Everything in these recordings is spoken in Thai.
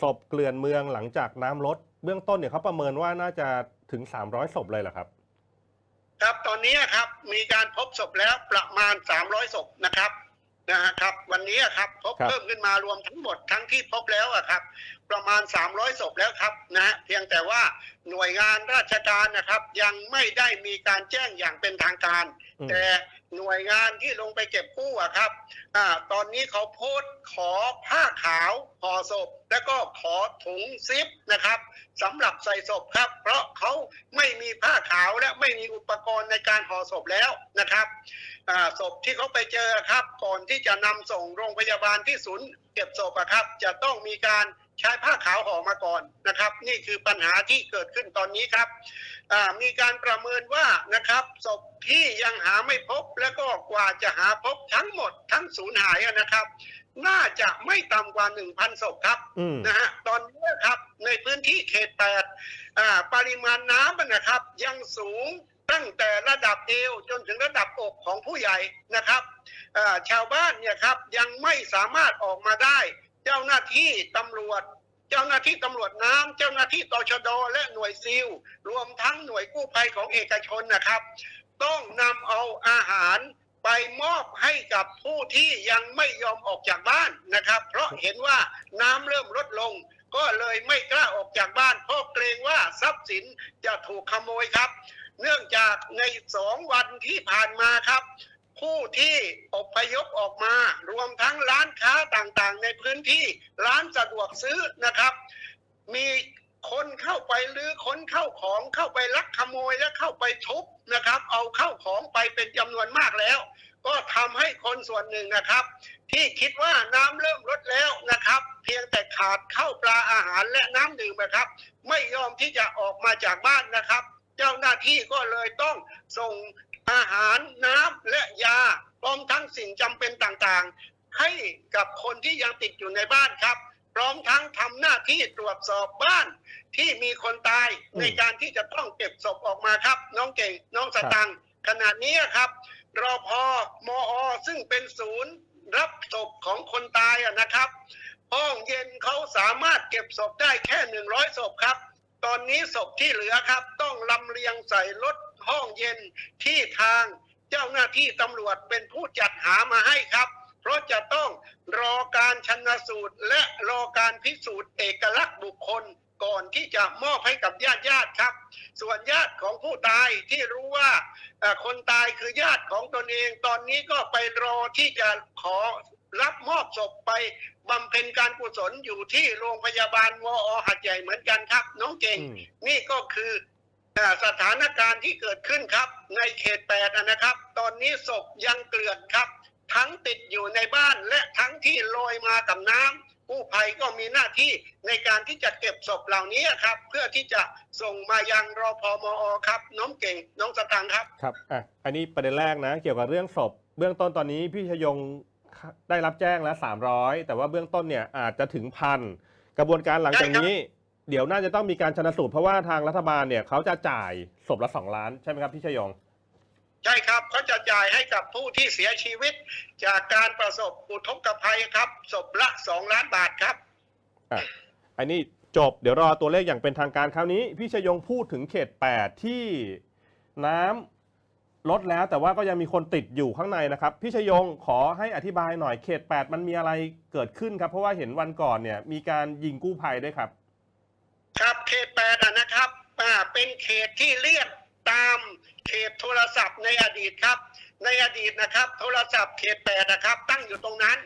ศพเกลื่อนเมืองหลังจากน้ำลด เบื้องต้นเนี่ยเขาประเมินว่าน่าจะถึง 300 ศพเลยเหรอครับ ครับตอนนี้ครับมีการพบศพแล้วประมาณ 300 ศพนะครับนะฮะครับ วันนี้ครับพบครับเพิ่มขึ้นมารวมทั้งหมดทั้งที่พบแล้วอะครับ ประมาณ 300 ศพแล้วครับนะฮะเพียงแต่ว่าหน่วยงานราชการนะครับ ยังไม่ได้มีการแจ้งอย่างเป็นทางการอืมแต่หน่วยงานที่ลงไปเก็บกู้อะครับอ่าตอนนี้เขาโพสต์ขอผ้าขาวห่อศพ แล้วก็ขอถุงซิปนะครับสำหรับใส่ศพครับ เพราะเขาไม่มีผ้าขาวและไม่มีอุปกรณ์ในการห่อศพแล้วนะครับอ่าศพที่เขาไปเจอครับ ก่อนที่จะนำส่งโรงพยาบาลที่ศูนย์เก็บศพอะครับ จะต้องมีการ ใช้ผ้าขาวห่อมาก่อนนะครับ นี่คือปัญหาที่เกิดขึ้นตอนนี้ครับอ่ามีการประเมินว่านะครับศพที่ยังหาไม่พบแล้วก็กว่าจะหาพบทั้งหมดทั้งสูญหายอะนะครับ น่าจะไม่ต่ำกว่า1,000ศพครับอืมนะฮะตอนนี้ครับในพื้นที่เขตแปดอ่าปริมาณน้ำนะครับ ยังสูงตั้งแต่ระดับเอวจนถึงระดับอกของผู้ใหญ่นะครับอ่าชาวบ้านเนี่ยครับยังไม่สามารถออกมาได้ เจ้าหน้าที่ตำรวจ เจ้าหน้าที่ตำรวจน้ำเจ้าหน้าที่ตชดและหน่วยซิลรวมทั้งหน่วยกู้ภัยของเอกชนนะครับ ต้องนำเอาอาหารไปมอบให้กับผู้ที่ยังไม่ยอมออกจากบ้านนะครับ เพราะเห็นว่าน้ำเริ่มลดลง ก็เลยไม่กล้าออกจากบ้าน เพราะเกรงว่าทรัพย์สินจะถูกขโมยครับ เนื่องจากในสองวันที่ผ่านมาครับ ผู้ที่อพยพออกมา รวมทั้งร้านค้าต่างๆ ในพื้นที่ร้านสะดวกซื้อนะครับ มีคนเข้าไปหรือค้นเข้าของเข้าไปลักขโมยและเข้าไปทุบนะครับ เอาเข้าของไปเป็นจำนวนมากแล้ว ก็ทำให้คนส่วนหนึ่งนะครับ ที่คิดว่าน้ำเริ่มลดแล้วนะครับ เพียงแต่ขาดข้าวปลาอาหารและน้ำดื่มนะครับ ไม่ยอมที่จะออกมาจากบ้านนะครับ เจ้าหน้าที่ก็เลยต้องส่ง อาหารน้ำและยาพร้อมทั้งสิ่งจำเป็นต่างๆ ให้กับคนที่ยังติดอยู่ในบ้านครับ พร้อมทั้งทำหน้าที่ตรวจสอบบ้านที่มีคนตายอืมในการที่จะต้องเก็บศพออกมาครับ น้องเก่งน้องสตังค์ขณะนี้ครับรอพอมอซึ่งเป็นศูนย์รับศพของคนตายอะนะครับห้องเย็นเขาสามารถเก็บศพได้แค่หนึ่งร้อยศพครับ ตอนนี้ศพที่เหลือครับ ต้องลำเลียงใส่รถ ห้องเย็นที่ทางเจ้าหน้าที่ตำรวจเป็นผู้จัดหามาให้ครับ เพราะจะต้องรอการชันสูตร และรอการพิสูจน์เอกลักษณ์บุคคลก่อนที่จะมอบให้กับญาติญาติๆครับ ส่วนญาติของผู้ตายที่รู้ว่าเอ่อคนตายคือญาติของตนเองตอนนี้ก็ไปรอที่จะขอรับมอบศพไปบำเพ็ญการกุศลอยู่ที่โรงพยาบาลวอหัดใหญ่เหมือนกันครับ น้องเก่งอืมนี่ก็คือเอ่อ สถานการณ์ที่เกิดขึ้นครับ ในเขตแปดอะนะครับ ตอนนี้ศพยังเกลื่อนครับ ทั้งติดอยู่ในบ้านและทั้งที่ลอยมากับน้ำกู้ภัยก็มีหน้าที่ในการที่จะเก็บศพเหล่านี้ครับ เพื่อที่จะส่งมายังรอพอมอครับ น้องเก่งน้องสตังค์ครับครับอะอันนี้ประเด็นแรกนะ เกี่ยวกับเรื่องศพ เบื้องต้นตอนนี้พี่ชยงได้รับแจ้งแล้ว300 แต่ว่าเบื้องต้นเนี่ยอาจจะถึงพันกระบวนการหลังจากนี้ เดี๋ยวน่าจะต้องมีการชนสูตรเพราะว่าทางรัฐบาลเนี่ยเขาจะจ่ายศพละ2ล้านใช่ไหมครับพี่ชยงใช่ครับเขาจะจ่ายให้กับผู้ที่เสียชีวิต จากการประสบอุทกภัยครับศพละสองล้านบาทครับอะอันนี้จบเดี๋ยวรอตัวเลขอย่างเป็นทางการคราวนี้ พี่ชยงพูดถึงเขต 8 ที่น้ำลดแล้วแต่ว่าก็ยังมีคนติดอยู่ข้างในนะครับ พี่ชยงขอให้อธิบายหน่อยเขต 8 มันมีอะไรเกิดขึ้นครับ เพราะว่าเห็นวันก่อนเนี่ยมีการยิงกู้ภัยด้วยครับ เขตแปดนะครับเป็นเขตที่เรียกตามเขตโทรศัพท์ในอดีตครับ ในอดีตนะครับ โทรศัพท์เขตแปดนะครับ ตั้งอยู่ตรงนั้น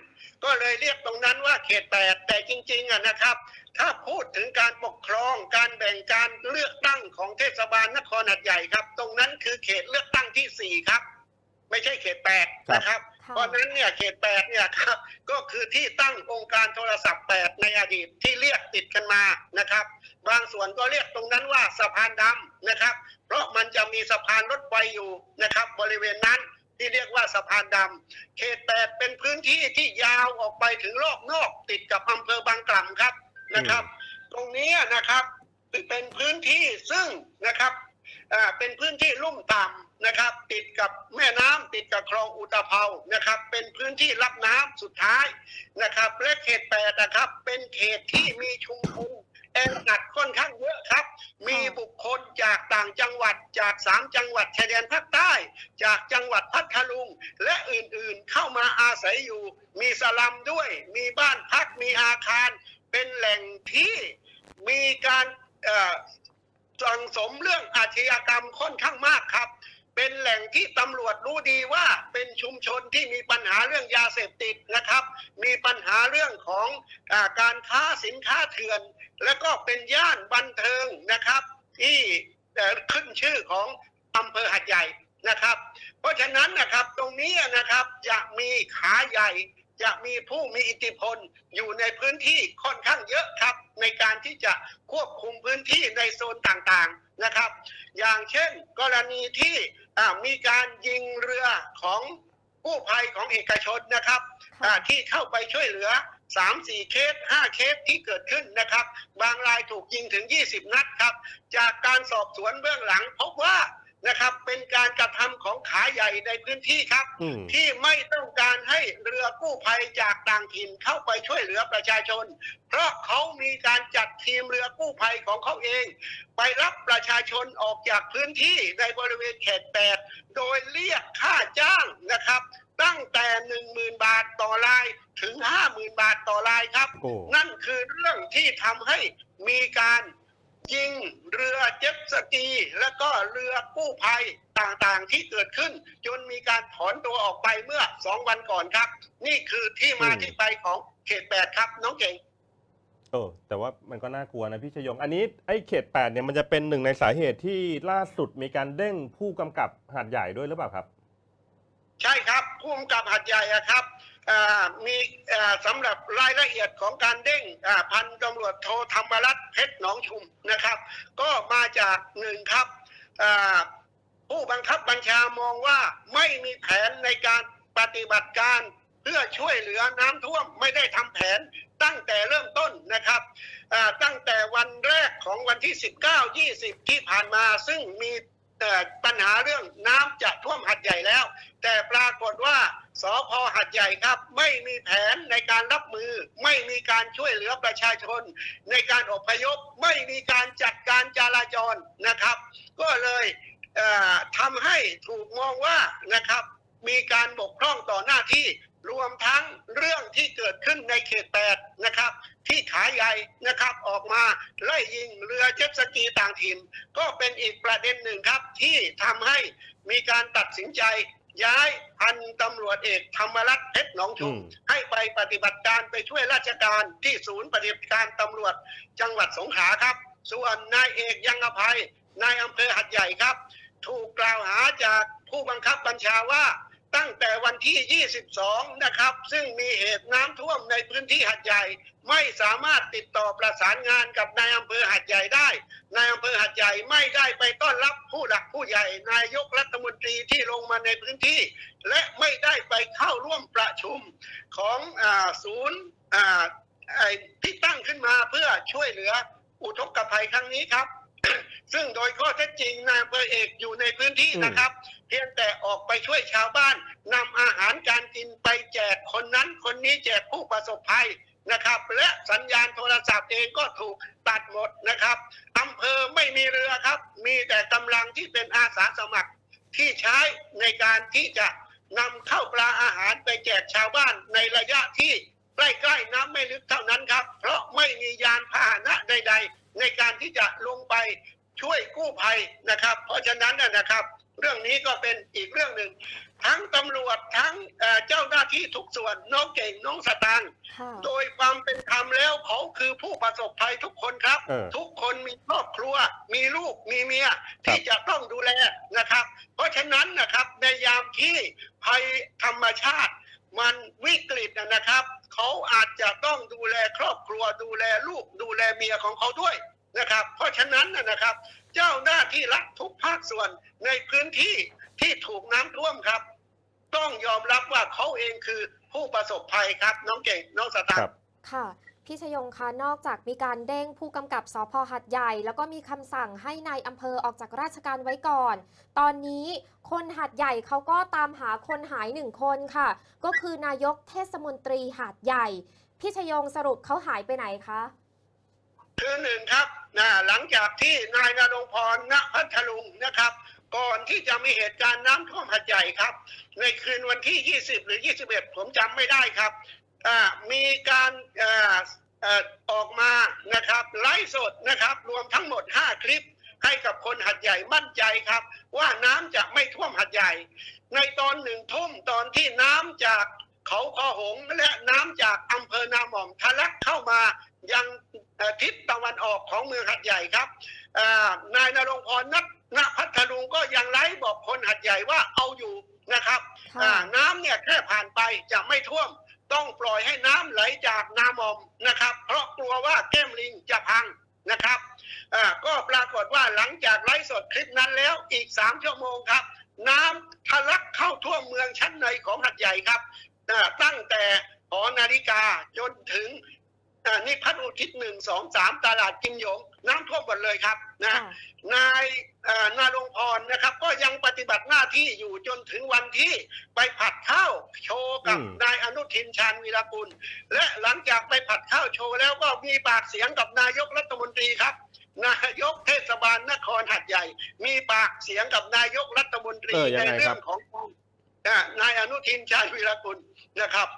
ก็เลยเรียกตรงนั้นว่าเขตแปดแต่จริงๆอะนะครับ ถ้าพูดถึงการปกครองการแบ่งการเลือกตั้งของเทศบาลนครหัดใหญ่ครับ ตรงนั้นคือเขตเลือกตั้งที่สี่ครับ ไม่ใช่เขตแปดนะครับ เพราะนั้นเนี่ยเขตแปดเนี่ยครับก็คือที่ตั้งองค์การโทรศัพท์แปดในอดีตที่เรียกติดกันมานะครับ บางส่วนก็เรียกตรงนั้นว่าสะพานดำนะครับ เพราะมันจะมีสะพานรถไฟอยู่นะครับ บริเวณนั้นที่เรียกว่าสะพานดำเขตแปดเป็นพื้นที่ที่ยาวออกไปถึงรอบนอกติดกับอำเภอบางกล่ำครับนะครับ ตรงนี้นะครับเป็นพื้นที่ซึ่งนะครับเป็นพื้นที่ลุ่มต่ำ นะครับ ติดกับแม่น้ำติดกับคลองอุตภเปานะครับ เป็นพื้นที่รับน้ำสุดท้ายนะครับ และเขตแปดนะครับ เป็นเขตที่มีชุมชนแออัดค่อนข้างเยอะครับ มีบุคคลจากต่างจังหวัดจากสามจังหวัดชายแดนภาคใต้ จากจังหวัดพัทลุง และอื่นๆเข้ามาอาศัยอยู่ มีสลัมด้วย มีบ้านพักมีอาคาร เป็นแหล่งที่มีการเอ่อสังสมเรื่องอาชญากรรมค่อนข้างมากครับ เป็นแหล่งที่ตำรวจรู้ดีว่าเป็นชุมชนที่มีปัญหาเรื่องยาเสพติดนะครับ มีปัญหาเรื่องของอการค้าสินค้าเถื่อน และก็เป็นย่านบันเทิงนะครับ ที่ขึ้นชื่อของอำเภอหัดใหญ่นะครับ เพราะฉะนั้นนะครับตรงนี้นะครับจะมีขาใหญ่ จะมีผู้มีอิทธิพลอยู่ในพื้นที่ค่อนข้างเยอะครับ ในการที่จะควบคุมพื้นที่ในโซนต่างๆนะครับ อย่างเช่น กรณีที่อ่ามีการยิงเรือของกู้ภัยของเอกชนนะครับค่ะอ่าที่เข้าไปช่วยเหลือ3 4เคส5เคสที่เกิดขึ้นนะครับ บางรายถูกยิงถึง 20 นัดครับ จากการสอบสวนเบื้องหลังพบว่า นะครับ เป็นการกระทำของขาใหญ่ในพื้นที่ครับอืมที่ไม่ต้องการให้เรือกู้ภัยจากต่างถิ่นเข้าไปช่วยเหลือประชาชน เพราะเขามีการจัดทีมเรือกู้ภัยของเขาเอง ไปรับประชาชนออกจากพื้นที่ในบริเวณเขตแปดโดยเรียกค่าจ้างนะครับ ตั้งแต่หนึ่งหมื่นบาทต่อรายถึงห้าหมื่นบาทต่อรายครับโอ้นั่นคือเรื่องที่ทำให้มีการ ยิงเรือเจ็ตสกี และก็เรือกู้ภัยต่างๆที่เกิดขึ้น จนมีการถอนตัวออกไปเมื่อสองวันก่อนครับ นี่คือที่มาที่ไปของเขตแปดครับ น้องเก่งเออแต่ว่ามันก็น่ากลัวนะพี่ชยง อันนี้ไอ้เขตแปดเนี่ยมันจะเป็นหนึ่งในสาเหตุที่ล่าสุดมีการเด้งผู้กำกับหาดใหญ่ด้วยหรือเปล่าครับ ใช่ครับผู้กำกับหัดใหญ่อะครับอ่า มีสำหรับรายละเอียดของการเด้งพันตำรวจโทธรรมรัตน์เพชรหนองชุมนะครับ ก็มาจากหนึ่งครับผู้บังคับบัญชามองว่าไม่มีแผนในการปฏิบัติการ เพื่อช่วยเหลือน้ำท่วมไม่ได้ทำแผนตั้งแต่เริ่มต้นนะครับตั้งแต่วันแรกของวันที่ 19 20 ที่ผ่านมาซึ่งมีปัญหาเรื่องน้ำจะท่วมหัดใหญ่แล้ว แต่ปรากฏว่า สพหัดใหญ่ครับ ไม่มีแผนในการรับมือ ไม่มีการช่วยเหลือประชาชน ในการอพยพไม่มีการจัดการจราจรนะครับ ก็เลยเอ่อทำให้ถูกมองว่านะครับ มีการบกพร่องต่อหน้าที่รวมทั้งเรื่องที่เกิดขึ้นในเขตแปดนะครับ ที่ขาใหญ่นะครับออกมาไล่ยิงเรือเจ็ตสกีต่างถิ่น ก็เป็นอีกประเด็นหนึ่งครับที่ทำให้มีการตัดสินใจ ย้ายพันตำรวจเอกธรรมรัตน์เพชรหนองชุมอืมให้ไปปฏิบัติการไปช่วยราชการที่ศูนย์ปฏิบัติการตำรวจจังหวัดสงขลาครับ ส่วนนายเอกยังอภัยนายอำเภอหัดใหญ่ครับ ถูกกล่าวหาจากผู้บังคับบัญชาว่า ตั้งแต่วันที่ 22 นะครับ ซึ่งมีเหตุน้ำท่วมในพื้นที่หัดใหญ่ ไม่สามารถติดต่อประสานงานกับนายอำเภอหัดใหญ่ได้ นายอำเภอหัดใหญ่ไม่ได้ไปต้อนรับผู้หลักผู้ใหญ่ นายกรัฐมนตรีที่ลงมาในพื้นที่ และไม่ได้ไปเข้าร่วมประชุมของอศูนย์ที่ตั้งขึ้นมาเพื่อช่วยเหลืออุทกภัยครั้งนี้ครับ ซึ่งโดยข้อเท็จจริงนายอำเภอเอกอยู่ในพื้นที่นะครับ เพียงแต่ออกไปช่วยชาวบ้านนำอาหารการกินไปแจกคนนั้นคนนี้แจกผู้ประสบภัยนะครับ และสัญญาณโทรศัพท์เองก็ถูกตัดหมดนะครับอำเภอไม่มีเรือครับ มีแต่กำลังที่เป็นอาสาสมัครที่ใช้ในการที่จะนำเข้าปลาอาหารไปแจกชาวบ้านในระยะที่ใกล้ๆน้ำไม่ลึกเท่านั้นครับ เพราะไม่มียานพาหนะใด ๆ ในการที่จะลงไปช่วยกู้ภัยนะครับ เพราะฉะนั้นนะครับ เรื่องนี้ก็เป็นอีกเรื่องหนึ่ง ทั้งตำรวจทั้งเอ่อเจ้าหน้าที่ทุกส่วนน้องเก่งน้องสตางค์ค่ะโดยความเป็นธรรมแล้วเขาคือผู้ประสบภัยทุกคนครับเออทุกคนมีครอบครัว มีลูกมีเมียที่จะต้องดูแลนะครับ เพราะฉะนั้นนะครับในยามที่ภัยธรรมชาติ มันวิกฤตนะครับ เขาอาจจะต้องดูแลครอบครัวดูแลลูกดูแลเมียของเขาด้วยนะครับ เพราะฉะนั้นนะครับ เจ้าหน้าที่รัฐทุกภาคส่วนในพื้นที่ที่ถูกน้ำท่วมครับ ต้องยอมรับว่าเขาเองคือผู้ประสบภัยครับ น้องเก่งน้องสตางครัค์บค่ะพพี่ชยงคะนอกจากมีการเด้งผู้กำกับสพหัดใหญ่ แล้วก็มีคำสั่งให้นายอำเภอออกจากราชการไว้ก่อน ตอนนี้คนหัดใหญ่เขาก็ตามหาคนหายหนึ่งคนค่ะ ก็คือนายกเทศมนตรีหาดใหญ่ พี่ชยงสรุปเขาหายไปไหนคะ คือหนึ่งครับนะหลังจากที่นายนรงพรณพัทลุงนะครับ ก่อนที่จะมีเหตุการณ์น้ำท่วมหัดใหญ่ครับ ในคืนวันที่ 20 หรือ 21 ผมจำไม่ได้ครับมีการออกมานะครับไลฟ์สดนะครับ รวมทั้งหมด 5 คลิปให้กับคนหัดใหญ่มั่นใจครับ ว่าน้ำจะไม่ท่วมหัดใหญ่ ในตอนหนึ่งทุ่มตอนที่น้ำจากเขาคอหงและน้ำจากอำเภอนาหม่อมทะลักเข้ามา ยังเอ่อทิศตะวันออกของเมืองหัดใหญ่ครับอ่านายนรงพรนักณพัทลุงก็ยังไลฟ์บอกคนหัดใหญ่ว่าเอาอยู่นะครับค่ะอ่าน้ำเนี่ยแค่ผ่านไปจะไม่ท่วม ต้องปล่อยให้น้ำไหลจากนาหมอมนะครับ เพราะกลัวว่าแก้มลิงจะพังนะครับอ่าก็ปรากฏว่าหลังจากไลฟ์สดคลิปนั้นแล้วอีกสามชั่วโมงครับ น้ำทะลักเข้าท่วมเมืองชั้นในของหัดใหญ่ครับอ่าตั้งแต่หอนาฬิกาจนถึงอ่า นิพัฒน์อุทิศหนึ่งสองสามตลาดกิมหยง น้ำท่วมหมดเลยครับนะค่ะนายเอ่อนารงพรนะครับ ก็ยังปฏิบัติหน้าที่อยู่จนถึงวันที่ไปผัดข้าวโชว์กับอืมนายอนุทินชาญวีรกุล และหลังจากไปผัดข้าวโชว์แล้วก็มีปากเสียงกับนายกรัฐมนตรีครับนายกเทศบาลนครหัดใหญ่ มีปากเสียงกับนายกรัฐมนตรีเออยังในไงเรื่คอรับงของอ่านายอนุทินชาญวีรกุล นะครับ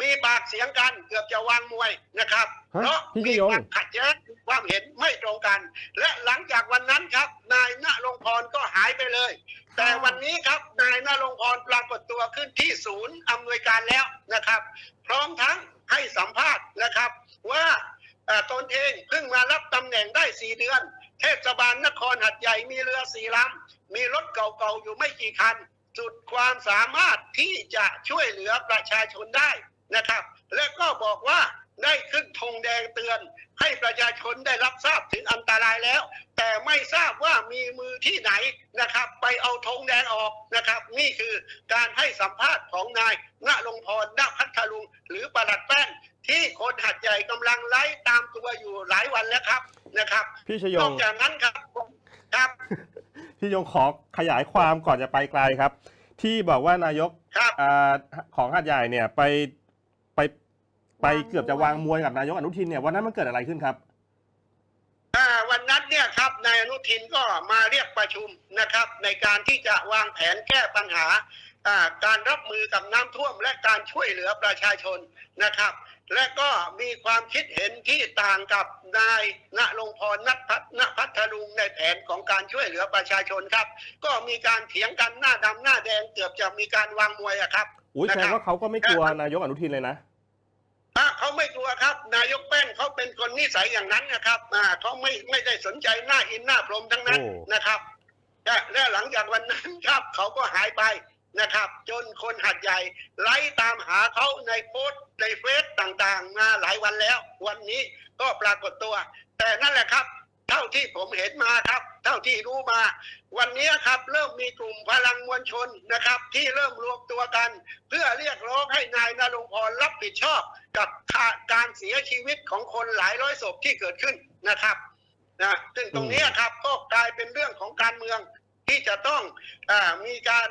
มีปากเสียงกันเกือบจะวางมวยนะครับฮะเพราะพี่มีชยงความขัดแย้งความเห็นไม่ตรงกัน และหลังจากวันนั้นครับ นายณรงพรก็หายไปเลย แต่วันนี้ครับนายณรงพรปรากฏตัวขึ้นที่ศูนย์อำนวยการแล้วนะครับ พร้อมทั้งให้สัมภาษณ์นะครับ ว่าเอ่อตนเองเพิ่งมารับตำแหน่งได้สี่เดือน เทศบาลนครหัดใหญ่มีเรือสี่ลำมีรถเก่าๆอยู่ไม่กี่คัน สุดความสามารถที่จะช่วยเหลือประชาชนได้นะครับ และก็บอกว่าได้ขึ้นธงแดงเตือน ให้ประชาชนได้รับทราบถึงอันตรายแล้ว แต่ไม่ทราบว่ามีมือที่ไหนนะครับ ไปเอาธงแดงออกนะครับ นี่คือการให้สัมภาษณ์ของนายณรงพรณพัทลุง หรือประหลัดแป้น ที่คนหัดใหญ่กำลังไล่ตามตัวอยู่หลายวันแล้วครับนะครับพี่ชยนองกจากนั้นครับครับ พี่ชยงขอขยายความก่อนจะไปไกลครับ ที่บอกว่านายกครับอ่าของหาดใหญ่เนี่ยไปไปไปวางมวย เกือบจะวางมวยกับนายกอนุทินเนี่ยวันนั้นมันเกิดอะไรขึ้นครับ อ่าวันนั้นเนี่ยครับนายอนุทินก็มาเรียกประชุมนะครับ ในการที่จะวางแผนแก้ปัญหาอ่าการรับมือกับน้ำท่วมและการช่วยเหลือประชาชนนะครับ และก็มีความคิดเห็นที่ต่างกับนายณรงพรนัทพัฒนพัทลุงในแผนของการช่วยเหลือประชาชนครับ ก็มีการเถียงกันหน้าดำหน้าแดงเกือบจะมีการวางมวยอะครับอุ้ยแสดนะครังบว่าเขาก็ไม่กลัวนายกอนุทินเลยนะอ่าเขาไม่กลัวครับ นายกแป้นเขาเป็นคนนิสัยอย่างนั้นนะครับอ่าเขาไม่ไม่ได้สนใจหน้าอินหน้าพรหมทั้งนั้นโอ้นะครับและและหลังจากวันนั้นครับเขาก็หายไป นะครับ จนคนหัดใหญ่ไล่ตามหาเขาในโพสต์ในเฟซต่างๆ มาหลายวันแล้ว วันนี้ก็ปรากฏตัว แต่นั่นแหละครับ เท่าที่ผมเห็นมาครับ เท่าที่รู้มา วันนี้ครับเริ่มมีกลุ่มพลังมวลชนนะครับ ที่เริ่มรวมตัวกัน เพื่อเรียกร้องให้นายนรงพรรับผิดชอบกับการเสียชีวิตของคนหลายร้อยศพที่เกิดขึ้นนะครับนะซึ่งตรงนี้ครับก็กลายเป็นเรื่องของการเมืองที่จะต้องอมีการ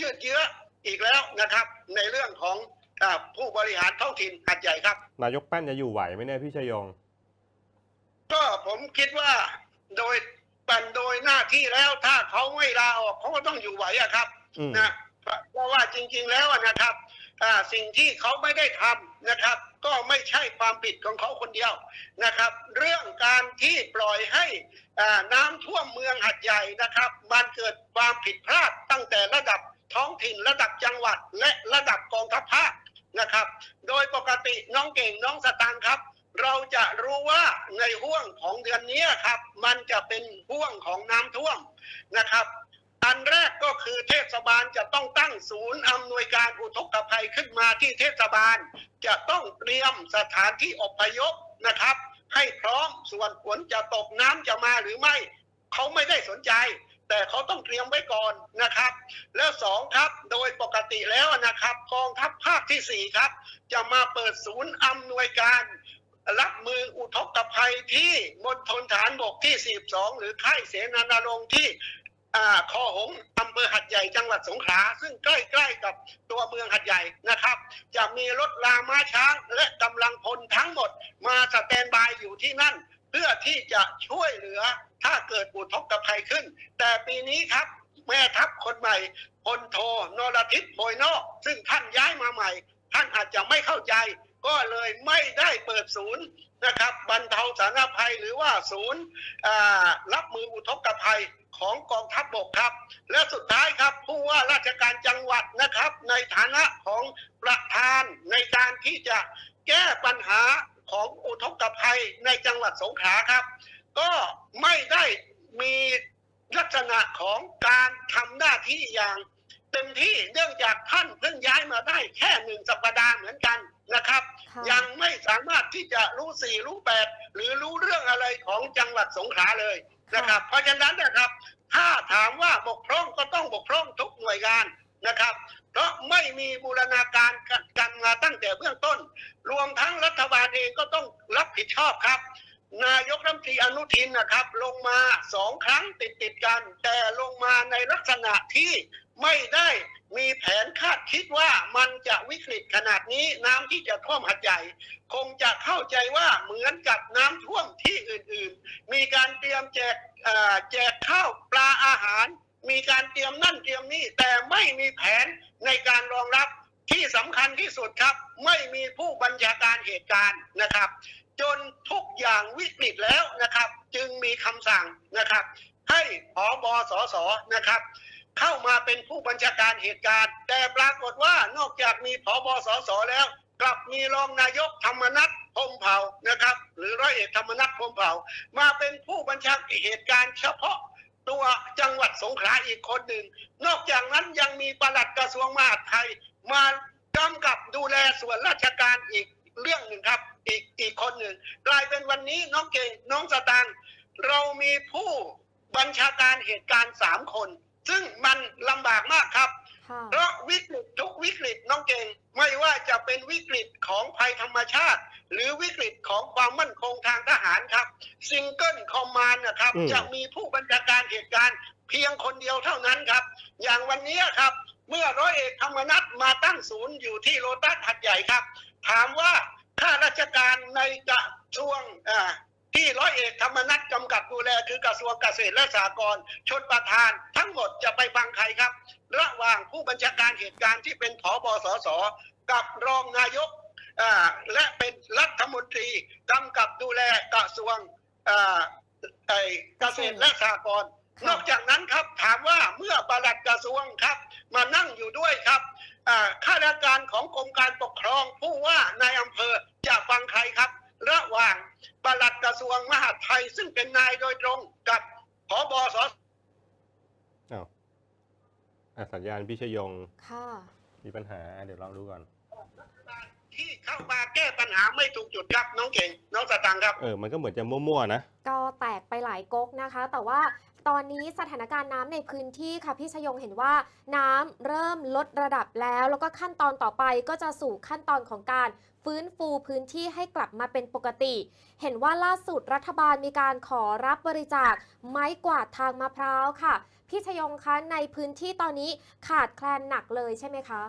ยืดเยื้ออีกแล้วนะครับ ในเรื่องของอาผู้บริหารท้องถิ่นหัดใหญ่ครับ นายกแป้นจะอยู่ไหวไหมเนี่ยพี่ชยง ก็ผมคิดว่าโดยปันโดยหน้าที่แล้วถ้าเขาไม่ลาออกเขาก็ต้องอยู่ไหวอะครับอืมนะเพราะว่าจริง ๆ แล้วอะนะครับอ่า สิ่งที่เขาไม่ได้ทำนะครับ ก็ไม่ใช่ความผิดของเขาคนเดียวนะครับ เรื่องการที่ปล่อยให้น้ำท่วมเมืองหัดใหญ่นะครับ มันเกิดความผิดพลาดตั้งแต่ระดับท้องถิ่นระดับจังหวัดและระดับกองทัพภาคนะครับ โดยปกติน้องเก่งน้องสตางค์ครับ เราจะรู้ว่าในห่วงของเดือนนี้ครับ มันจะเป็นห่วงของน้ำท่วมนะครับ อันแรกก็คือเทศบาลจะต้องตั้งศูนย์อำนวยการอุทกภัยขึ้นมาที่เทศบาล จะต้องเตรียมสถานที่อพยพนะครับ ให้พร้อมส่วนฝนจะตกน้ำจะมาหรือไม่ เขาไม่ได้สนใจ แต่เขาต้องเตรียมไว้ก่อนนะครับ แล้วสองครับโดยปกติแล้วนะครับกองทัพภาคที่สี่ครับ จะมาเปิดศูนย์อำนวยการรับมืออุทกภัยที่มณฑลฐานบกที่ 42 หรือค่ายเสนานารงค์ที่ อ่าคอหงอำเภอหัดใหญ่จังหวัดสงขลาซึ่งใกล้ๆกับตัวเมืองหัดใหญ่นะครับ จะมีรถราม้าช้างและกำลังพลทั้งหมด มาสแตนบายอยู่ที่นั่น เพื่อที่จะช่วยเหลือถ้าเกิดอุทกภัยขึ้น แต่ปีนี้ครับแม่ทัพคนใหม่พลโทนรทิพย์โพยนอก ซึ่งท่านย้ายมาใหม่ ท่านอาจจะไม่เข้าใจ ก็เลยไม่ได้เปิดศูนย์นะครับบรรเทาสาธารณภัยหรือว่าศูนย์อ่ารับมืออุทกภัย ของกองทัพบกครับ และสุดท้ายครับผู้ว่าราชการจังหวัดนะครับ ในฐานะของประธานในการที่จะแก้ปัญหาของอุทกภัยในจังหวัดสงขลาครับ ก็ไม่ได้มีลักษณะของการทำหน้าที่อย่างเต็มที่เนื่องจากท่านเพิ่งย้ายมาได้แค่หนึ่งสัปดาห์เหมือนกันนะครับค่ะยังไม่สามารถที่จะรู้สี่รู้แปดหรือรู้เรื่องอะไรของจังหวัดสงขลาเลย นะครับ เพราะฉะนั้นนะครับ ถ้าถามว่าบกพร่องก็ต้องบกพร่องทุกหน่วยงานนะครับ เพราะไม่มีบูรณาการกันมาตั้งแต่เบื้องต้น รวมทั้งรัฐบาลเองก็ต้องรับผิดชอบครับ นายกรัฐมนตรีอนุทินนะครับ ลงมาสองครั้งติดติดๆกัน แต่ลงมาในลักษณะที่ไม่ได้ มีแผนคาดคิดว่ามันจะวิกฤตขนาดนี้น้ำที่จะท่วมหัดใหญ่คงจะเข้าใจว่าเหมือนกับน้ำท่วมที่อื่นๆ มีการเตรียมแจกอ่อแจกข้าวปลาอาหาร มีการเตรียมนั่นเตรียมนี่แต่ไม่มีแผนในการรองรับที่สำคัญที่สุดครับ ไม่มีผู้บัญชาการเหตุการณ์นะครับ จนทุกอย่างวิกฤตแล้วนะครับ จึงมีคำสั่งนะครับ ให้ผอบอสสนะครับ เข้ามาเป็นผู้บัญชาการเหตุการณ์ แต่ปรากฏว่านอกจากมีผอบอสสแล้ว กลับมีรองนายกธรรมนัฐพมเผ่านะครับ หรือร้อยเอกธรรมนัฐพมเผ่า มาเป็นผู้บัญชาการเหตุการณ์เฉพาะตัวจังหวัดสงขลาอีกคนหนึ่ง นอกจากนั้นยังมีปลัดกระทรวงมหาดไทย มากำกับดูแลส่วนราชการอีกเรื่องหนึ่งครับ อีกอีกคนหนึ่งกลายเป็นวันนี้น้องเก่งน้องสตางเรามีผู้บัญชาการเหตุการณ์สามคน ซึ่งมันลำบากมากครับค่ะเพราะวิกฤตทุกวิกฤตน้องเก่งไม่ว่าจะเป็นวิกฤตของภัยธรรมชาติ หรือวิกฤตของความมั่นคงทางทหารครับซิงเกิลคอมมานนะครับอืมจะมีผู้บัญชาการเหตุการณ์เพียงคนเดียวเท่านั้นครับ อย่างวันนี้ครับ เมื่อร้อยเอกธรรมนัฐมาตั้งศูนย์อยู่ที่โลตัสหัดใหญ่ครับ ถามว่าข้าราชการในกระทรวงอ่า ที่ร้อยเอกธรรมนัฐกำกับดูแลคือกระทรวงเกษตรและสหกรณ์ชนประธาน ทั้งหมดจะไปฟังใครครับ ระหว่างผู้บัญชาการเหตุการณ์ที่เป็นผอบสสกับรองนายกอ่าและเป็นรัฐมนตรีกำกับดูแลกระทรวงอ่าไอ้เกษตรและสหกรณ์ค่ะนอกจากนั้นครับถามว่าเมื่อปลัดกระทรวงครับ มานั่งอยู่ด้วยครับอ่าข้าราชการของกรมการปกครองผู้ว่านายอำเภอจะฟังใครครับ ระหว่างปลัดกระทรวงมหาดไทย ซึ่งเป็นนายโดยตรงกับผบสอ้าวอะสัญญาณพี่ชยงค่ะ มีปัญหาอะเดี๋ยวลองดูก่อน ที่เข้ามาแก้ปัญหาไม่ถูกจุดครับน้องเก่งน้องสตังค์ครับ เออ มันก็เหมือนจะมั่วๆนะ ก็แตกไปหลายก๊กนะคะ แต่ว่า ตอนนี้สถานการณ์น้ำในพื้นที่ค่ะพี่ชยงเห็นว่าน้ำเริ่มลดระดับแล้ว แล้วก็ขั้นตอนต่อไปก็จะสู่ขั้นตอนของการฟื้นฟูพื้นที่ให้กลับมาเป็นปกติ เห็นว่าล่าสุดรัฐบาลมีการขอรับบริจาคไม้กวาดทางมะพร้าวค่ะ พี่ชยงคะในพื้นที่ตอนนี้ขาดแคลนหนักเลยใช่ไหมคะ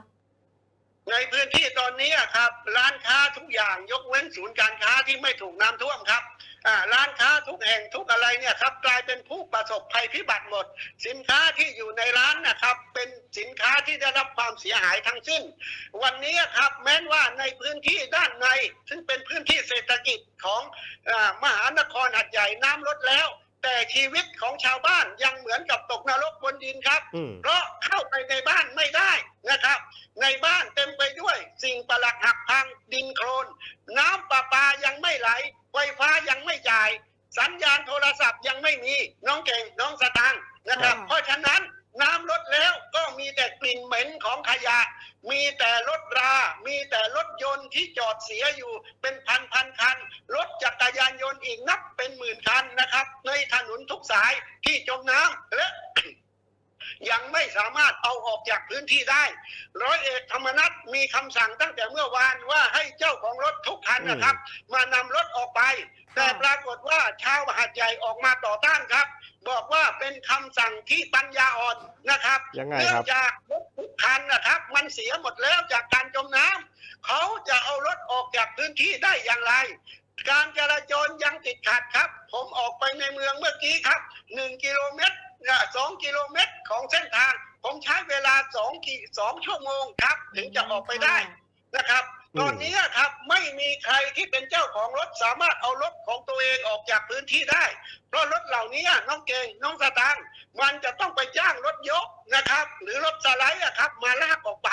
ในพื้นที่ตอนนี้ครับ ร้านค้าทุกอย่างยกเว้นศูนย์การค้าที่ไม่ถูกน้ำท่วมครับอ่าร้านค้าทุกแห่งทุกอะไรเนี่ยครับกลายเป็นผู้ประสบภัยพิบัติหมด สินค้าที่อยู่ในร้านนะครับ เป็นสินค้าที่ได้รับความเสียหายทั้งสิ้น วันนี้ครับแม้นว่าในพื้นที่ด้านใน ซึ่งเป็นพื้นที่เศรษฐกิจของอมหานครหัดใหญ่น้ำลดแล้ว แต่ชีวิตของชาวบ้านยังเหมือนกับตกนรกบนดินครับ อืม เพราะเข้าไปในบ้านไม่ได้นะครับ ในบ้านเต็มไปด้วย สิ่งประหลักหักพังดินโคลนน้ำประปายังไม่ไหล ไฟฟ้ายังไม่จ่าย สัญญาณโทรศัพท์ยังไม่มีน้องเก่งน้องสตางค์นะครับ ค่ะ เพราะฉะนั้น น้ำลดแล้วก็มีแต่กลิ่นเหม็นของขยะ มีแต่รถรา มีแต่รถยนต์ที่จอดเสียอยู่เป็นพันพันคัน รถจักรยานยนต์อีกนับเป็นหมื่นคันนะครับ ในถนนทุกสายที่จมน้ำและยังไม่สามารถเอาออกจากพื้นที่ได้ ร้อยเอกธรรมนัฐมีคำสั่งตั้งแต่เมื่อวานว่าให้เจ้าของรถทุกคันนะครับ มานำรถออกไป แต่ปรากฏว่าชาวมหาดใหญ่ออกมาต่อต้านครับ บอกว่าเป็นคำสั่งที่ปัญญาอ่อนนะครับ ยังไงเนื่อคงรับ จากรถทุกคันนะครับ มันเสียหมดแล้วจากการจมน้ำเขาจะเอารถออกจากพื้นที่ได้อย่างไร การจราจรยังติดขัดครับ ผมออกไปในเมืองเมื่อกี้ครับหนึ่งกิโลเมตรสองกิโลเมตรของเส้นทาง ผมใช้เวลาสองกิสองชั่วโมงครับ ถึงจะออกไปได้นะครับ ตอนนี้ครับไม่มีใครที่เป็นเจ้าของรถสามารถเอารถของตัวเองออกจากพื้นที่ได้ เพราะรถเหล่านี้น้องเก่งน้องสตางค์มันจะต้องไปจ้างรถยกนะครับ หรือรถสไลด์อะครับ มาลากออกไป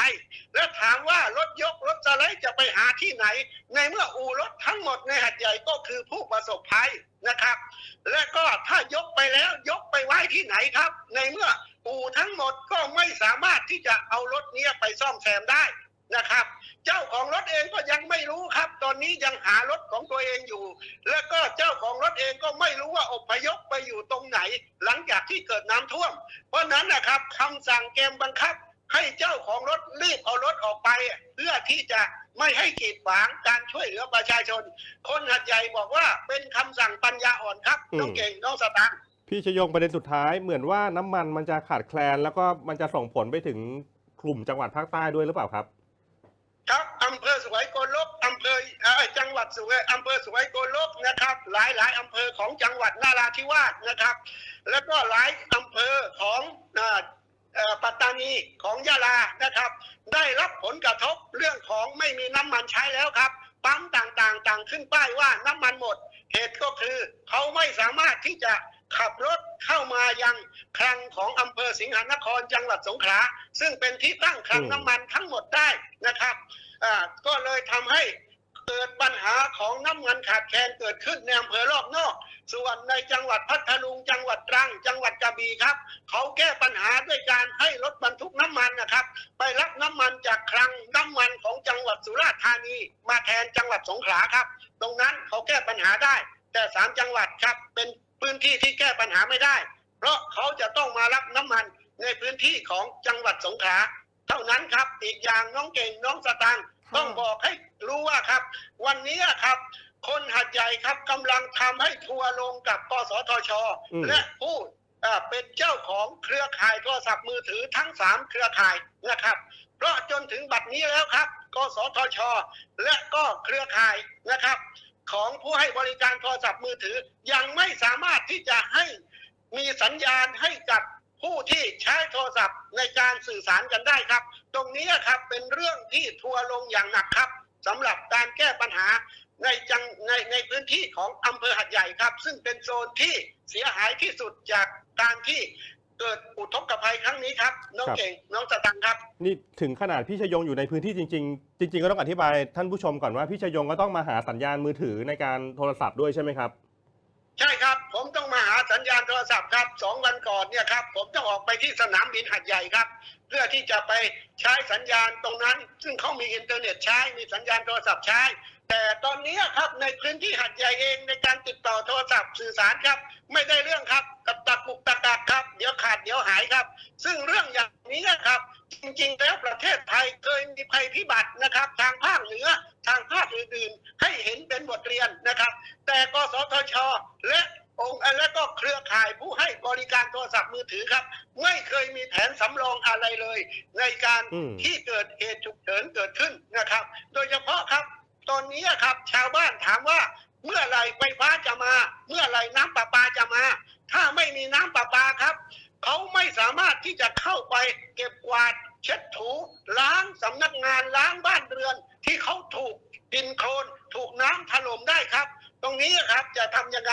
แล้วถามว่ารถยกรถสไลด์จะไปหาที่ไหน ในเมื่ออู่รถทั้งหมดในหัดใหญ่ก็คือผู้ประสบภัยนะครับ และก็ถ้ายกไปแล้วยกไปไว้ที่ไหนครับ ในเมื่ออู่ทั้งหมดก็ไม่สามารถที่จะเอารถนี้ไปซ่อมแซมได้ นะครับ เจ้าของรถเองก็ยังไม่รู้ครับ ตอนนี้ยังหารถของตัวเองอยู่ แล้วก็เจ้าของรถเองก็ไม่รู้ว่าอพยพไปอยู่ตรงไหน หลังจากที่เกิดน้ำท่วม เพราะฉะนั้นนะครับคำสั่งเกมบังคับ ให้เจ้าของรถรีบเอารถออกไป เพื่อที่จะไม่ให้กีดขวางการช่วยเหลือประชาชน คนหัดใหญ่บอกว่าเป็นคำสั่งปัญญาอ่อนครับน้องอืมเก่งน้องสตางค์พี่ชยงประเด็นสุดท้ายเหมือนว่าน้ำมันมันจะขาดแคลน แล้วก็มันจะส่งผลไปถึงกลุ่มจังหวัดภาคใต้ด้วยหรือเปล่าครับ ครับอำเภอสุไหงโกลกอำเภอจังหวัดสุไหงอำเภอสุไหงโกลกนะครับ หลายหลายอำเภอของจังหวัดนาราธิวาสนะครับ แล้วก็หลายอำเภอของปัตตานีของยะลานะครับ ได้รับผลกระทบเรื่องของไม่มีน้ำมันใช้แล้วครับปั๊มต่างๆ ต่างขึ้นป้ายว่าน้ำมันหมด เหตุก็คือเขาไม่สามารถที่จะ ขับรถเข้ามายังคลังของอำเภอสิงหนครจังหวัดสงขลาซึ่งเป็นที่ตั้งคลังน้ำมันทั้งหมดได้นะครับก็เลยทำให้เกิดปัญหาของน้ำมันขาดแคลนเกิดขึ้นในอำเภอรอบนอก ส่วนในจังหวัดพัทลุง จังหวัดตรัง จังหวัดกระบี่ครับ เขาแก้ปัญหาด้วยการให้รถบรรทุกน้ำมันนะครับ ไปรับน้ำมันจากคลังน้ำมันของจังหวัดสุราษฎร์ธานี มาแทนจังหวัดสงขลาครับ ตรงนั้นเขาแก้ปัญหาได้ แต่สามจังหวัดครับเป็น พื้นที่ที่แก้ปัญหาไม่ได้ เพราะเขาจะต้องมารับน้ำมันในพื้นที่ของจังหวัดสงขลาเท่านั้นครับ อีกอย่างน้องเก่งน้องสตังค์ค่ะต้องบอกให้รู้ว่าครับ วันนี้ครับ คนหัดใหญ่ครับกำลังทำให้ทัวร์ลงกับกสทชอืมและผู้อ่าเป็นเจ้าของเครือข่ายโทรศัพท์มือถือทั้งสามเครือข่ายนะครับ เพราะจนถึงบัดนี้แล้วครับ กสทช และก็เครือข่ายนะครับ ของผู้ให้บริการโทรศัพท์มือถือ ยังไม่สามารถที่จะให้มีสัญญาณให้กับผู้ที่ใช้โทรศัพท์ในการสื่อสารกันได้ครับ ตรงนี้ครับเป็นเรื่องที่ทัวร์ลงอย่างหนักครับสำหรับการแก้ปัญหาในจังในในพื้นที่ของอำเภอหัดใหญ่ครับ ซึ่งเป็นโซนที่เสียหายที่สุดจากการที่ เกิดอุทกภัยครั้งนี้ครับ น้องครับเก่งน้องสตังค์ครับ นี่ถึงขนาดพี่ชยงอยู่ในพื้นที่จริง ๆ จริง ๆ ก็ต้องอธิบายท่านผู้ชมก่อนว่าพี่ชยงก็ต้องมาหาสัญญาณมือถือในการโทรศัพท์ด้วยใช่ไหมครับ ใช่ครับ ผมต้องมาหาสัญญาณโทรศัพท์ครับสองวันก่อนเนี่ยครับ ผมต้องออกไปที่สนามบินหัดใหญ่ครับ เพื่อที่จะไปใช้สัญญาณตรงนั้น ซึ่งเขามีอินเทอร์เน็ตใช้มีสัญญาณโทรศัพท์ใช้ แต่ตอนนี้ครับในพื้นที่หัดใหญ่เองในการติดต่อโทรศัพท์สื่อสารครับ ไม่ได้เรื่องครับ กับตะกุกตะกักครับ เดี๋ยวขาดเดี๋ยวหายครับ ซึ่งเรื่องอย่างนี้ครับ จริงๆ แล้วประเทศไทยเคยมีภัยพิบัตินะครับ ทางภาคเหนือทางภาคอื่นๆ ให้เห็นเป็นบทเรียนนะครับ แต่กสทช และองค์และก็เครือข่ายผู้ให้บริการโทรศัพท์มือถือครับ ไม่เคยมีแผนสำรองอะไรเลย ในการอืมที่เกิดเหตุฉุกเฉินเกิดขึ้นนะครับ โดยเฉพาะครับ ตอนนี้ครับ ชาวบ้านถามว่า เมื่อไหรไฟฟ้าจะมา เมื่อไหรน้ำประปาจะมา ถ้าไม่มีน้ำประปาครับ เขาไม่สามารถที่จะเข้าไปเก็บกวาด เช็ดถูล้างสำนักงานล้างบ้านเรือน ที่เขาถูกดินโคลนถูกน้ำถล่มได้ครับ ตรงนี้ครับจะทำยังไง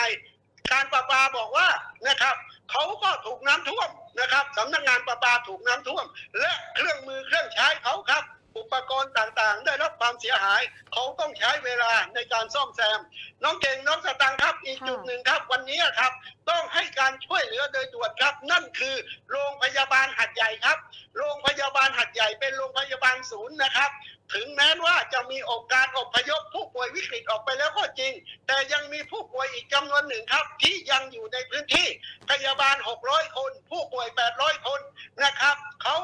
การประปาบอกว่านะครับเขาก็ถูกน้ำท่วมนะครับสำนักงานประปาถูกน้ำท่วม และเครื่องมือเครื่องใช้เขาครับ อุปกรณ์ต่างๆ ได้รับความเสียหาย เขาต้องใช้เวลาในการซ่อมแซม น้องเก่งน้องสตังค์ครับอีกจุดหนึ่งครับ วันนี้ครับ ต้องให้การช่วยเหลือโดยด่วนครับ นั่นคือ โรงพยาบาลหัดใหญ่ครับ โรงพยาบาลหัดใหญ่เป็นโรงพยาบาลศูนย์นะครับ ถึงแม้ว่าจะมีโอกาสอพยพผู้ป่วยวิกฤตออกไปแล้วก็จริง แต่ยังมีผู้ป่วยอีกจำนวนหนึ่งครับ ที่ยังอยู่ในพื้นที่พยาบาล 600 คน ผู้ป่วย 800 คนนะครับเขา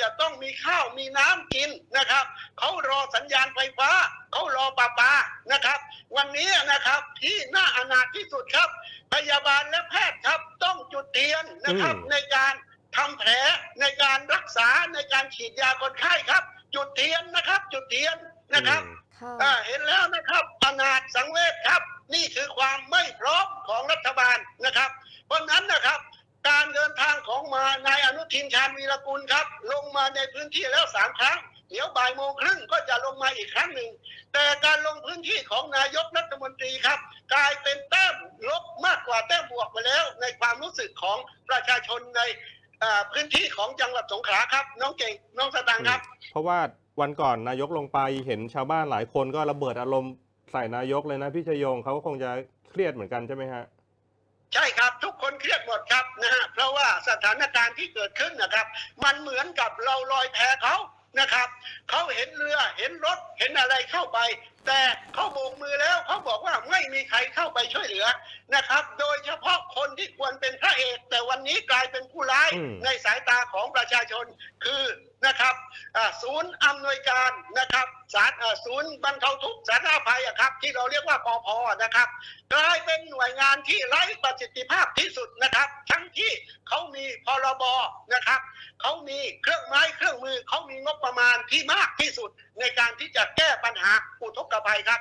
จะต้องมีข้าวมีน้ำกินนะครับเขารอสัญญาณไฟฟ้าเขารอปลาปานะครับ วันนี้นะครับที่น่าอนาถที่สุดครับ พยาบาลและแพทย์ครับต้องจุดเทียนนะครับอืมในการทำแผลในการรักษาในการฉีดยาคนไข้ครับ จุดเทียนนะครับ จุดเทียนนะครับอืมค่ะอ่าเห็นแล้วนะครับอนาถสังเวชครับ นี่คือความไม่พร้อมของรัฐบาลนะครับ เพราะฉะนั้นนะครับ การเดินทางของมานายอนุทินชาญวีรกุลครับ ลงมาในพื้นที่แล้วสามครั้ง เดี๋ยวบ่ายโมงครึ่งก็จะลงมาอีกครั้งหนึ่ง แต่การลงพื้นที่ของนายกรัฐมนตรีครับ กลายเป็นแต้มลบมากกว่าแต้มบวกไปแล้ว ในความรู้สึกของประชาชนในอ่าพื้นที่ของจังหวัดสงขลาครับ น้องเก่งน้องสตังค์ครับ เพราะว่าวันก่อนนายกลงไปเห็นชาวบ้านหลายคนก็ระเบิดอารมณ์ใส่นายกเลยนะพี่ชยงเขาก็คงจะเครียดเหมือนกันใช่ไหมฮะใช่ครับทุกคนเครียด ดครับนะฮะเพราะว่าสถานการณ์ที่เกิดขึ้นนะครับ มันเหมือนกับเราลอยแพเขานะครับเขาเห็นเรือเห็นรถเห็นอะไรเข้าไป แต่เขาโบกมือแล้วเขาบอกว่าไม่มีใครเข้าไปช่วยเหลือนะครับ โดยเฉพาะคนที่ควรเป็นพระเอก แต่วันนี้กลายเป็นผู้ร้ายอืม ในสายตาของประชาชนคือนะครับอ่าศูนย์อำนวยการนะครับสารอ่าศูนย์บรรเทาทุกข์สาธารณภัยอะครับ ที่เราเรียกว่าปอพนะครับ กลายเป็นหน่วยงานที่ไร้ประสิทธิภาพที่สุดนะครับ ทั้งที่เขามีพรบนะครับ เขามีเครื่องไม้เครื่องมือเขามีงบประมาณที่มากที่สุด ในการที่จะแก้ปัญหาอุทกภัยครับ